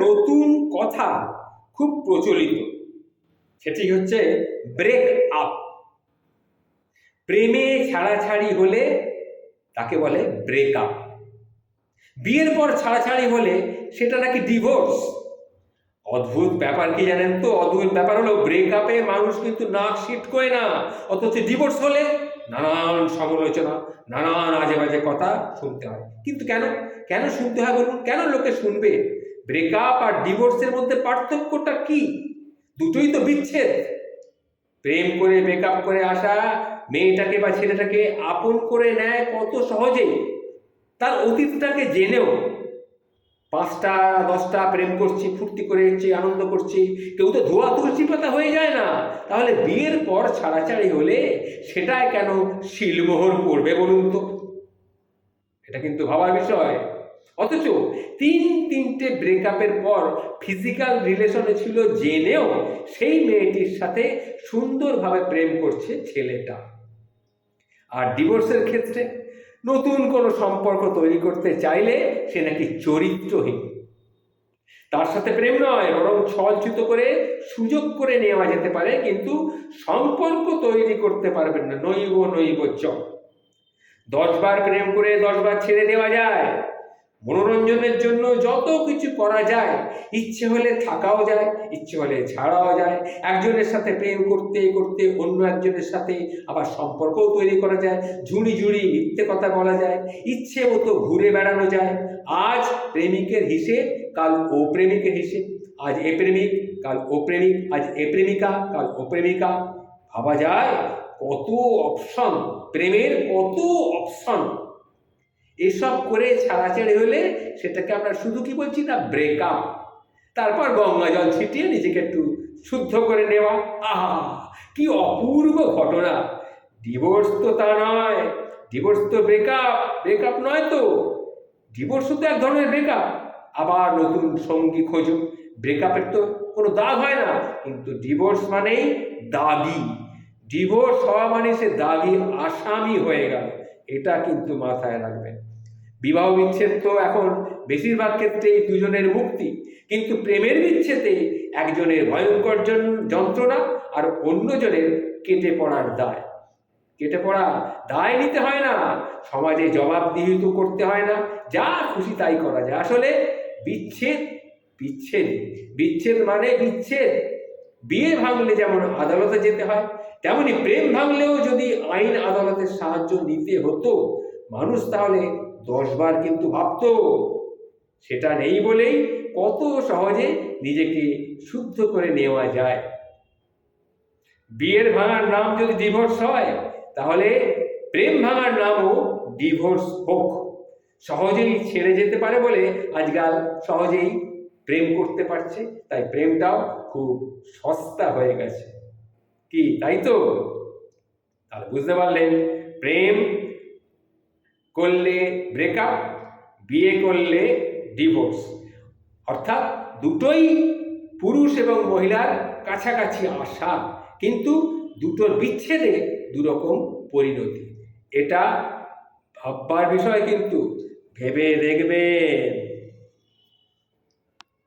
নতুন কথা খুব প্রচলিত। সেটি হচ্ছে ব্রেক আপ প্রেমে ছাড়াছাড়ি হলে তাকে বলে ব্রেক আপ বিয়ের পর ছাড়াছাড়ি হলে সেটা নাকি ডিভোর্স অদ্ভুত ব্যাপার কি জানেন তো? অদ্ভুত ব্যাপার হলো ব্রেকআপে মানুষ কিন্তু নাক শিট করে না, অথচ ডিভোর্স হলে নানান সমালোচনা, নানান আজে বাজে কথা শুনতে হয়। কিন্তু কেন? কেন শুনতে হয় বলুন? কেন লোকে শুনবে? ব্রেকআপ আর ডিভোর্সের মধ্যে পার্থক্যটা কি? দুটোই তো বিচ্ছেদ। প্রেম করে ব্রেকআপ করে আসা, মেয়েটাকে বা ছেলেটাকে আপন করে নেয় কত সহজেই। তার অতীতটাকে জেনেও পাঁচটা, দশটা প্রেম করছি, ফুর্তি করেছি আনন্দ করছি, কেউ তো ধোয়া তুলসী পাতা হয়ে যায় না। তাহলে বিয়ের পর ছাড়াছাড়ি হলে সেটাই কেন শিলমোহর পড়বে বলুন তো? এটা কিন্তু ভাবার বিষয়। অথচ তিন তিনটে ব্রেকআপের পর ফিজিক্যাল রিলেশনে ছিল জেনেও সেই মেয়েটির সাথে সুন্দরভাবে প্রেম করছে ছেলেটা। আর ডিভোর্সের ক্ষেত্রে নতুন কোনো সম্পর্ক তৈরি করতে চাইলে সে নাকি চরিত্রহীন। তার সাথে প্রেম নয়, বরং ছলচ্যুত করে সুযোগ করে নেওয়া যেতে পারে, কিন্তু সম্পর্ক তৈরি করতে পারবেন না। নৈব নৈব চ দশবার প্রেম করে দশবার ছেড়ে দেওয়া যায়। মনোরঞ্জনের জন্য যত কিছু করা যায়, ইচ্ছে হলে থাকাও যায়, ইচ্ছে হলে ছাড়াও যায়। একজনের সাথে প্রেম করতে করতে অন্য একজনের সাথে আবার সম্পর্কও তৈরি করা যায়, ঝুড়ি ঝুড়ি মিথ্যে কথা বলা যায় ইচ্ছে মতো ঘুরে বেড়ানো যায়। আজ প্রেমিকের হিসেব কাল ও প্রেমিকের হিসেব আজ এ প্রেমিক, কাল ও প্রেমিক, আজ এ প্রেমিকা, কাল ও প্রেমিকা। ভাবা যায় কত অপশন প্রেমের কত অপশন এসব করে ছাড়াছাড়ি হলে সেটাকে আমরা শুধু কি বলছি না ব্রেকআপ তারপর গঙ্গা জল ছিটিয়ে নিজেকে একটু শুদ্ধ করে নেওয়া। আহা, কি অপূর্ব ঘটনা। ডিভোর্স তো তা নয়। ডিভোর্স তো ব্রেকআপ ব্রেকআপ নয় তো। ডিভোর্স তো এক ধরনের ব্রেকআপ আবার নতুন সঙ্গী খোঁজো। ব্রেকআপের তো কোনো দাগ হয় না। কিন্তু ডিভোর্স মানেই দাগি। ডিভোর্স হওয়া মানে সে দাগি আসামি হয়ে গেল। এটা কিন্তু মাথায় রাখবেন বিবাহ বিচ্ছেদ তো এখন বেশিরভাগ ক্ষেত্রেই দুজনের মুক্তি, কিন্তু প্রেমের বিচ্ছেদে একজনের ভয়ঙ্কর যন্ত্রণা আর অন্যজনের কেটে পড়ার দায়। কেটে পড়া দায় নিতে হয় না, সমাজে জবাবদিহিত করতে হয় না, যা খুশি তাই করা যায়। আসলে বিচ্ছেদ বিচ্ছেদ বিচ্ছেদ মানে বিচ্ছেদ। বিয়ে ভাঙলে যেমন আদালতে যেতে হয়, তেমনি প্রেম ভাঙলেও যদি আইন আদালতের সাহায্য নিতে হতো, মানুষ তাহলে দশবার কিন্তু ভাবতো, সেটা নেই বলেই কত সহজে নিজেকে শুদ্ধ করে নেওয়া যায়। বিয়ের ভাঙার নাম যদি ডিভোর্স হয়, তাহলে প্রেম ভাঙার নামও ডিভোর্স হোক। সহজেই ছেড়ে যেতে পারে বলে আজকাল সহজেই প্রেম করতে পারছে, তাই প্রেমটাও খুব সস্তা হয়ে গেছে। কি, তাই তো? তাহলে বুঝতে পারলেন, প্রেম করলে ব্রেকআপ বিয়ে করলে ডিভোর্স অর্থাৎ দুটোই পুরুষ এবং মহিলার কাছাকাছি আসা, কিন্তু দুটোর বিচ্ছেদে দুরকম পরিণতি। এটা ভাববার বিষয় কিন্তু, ভেবে দেখবেন।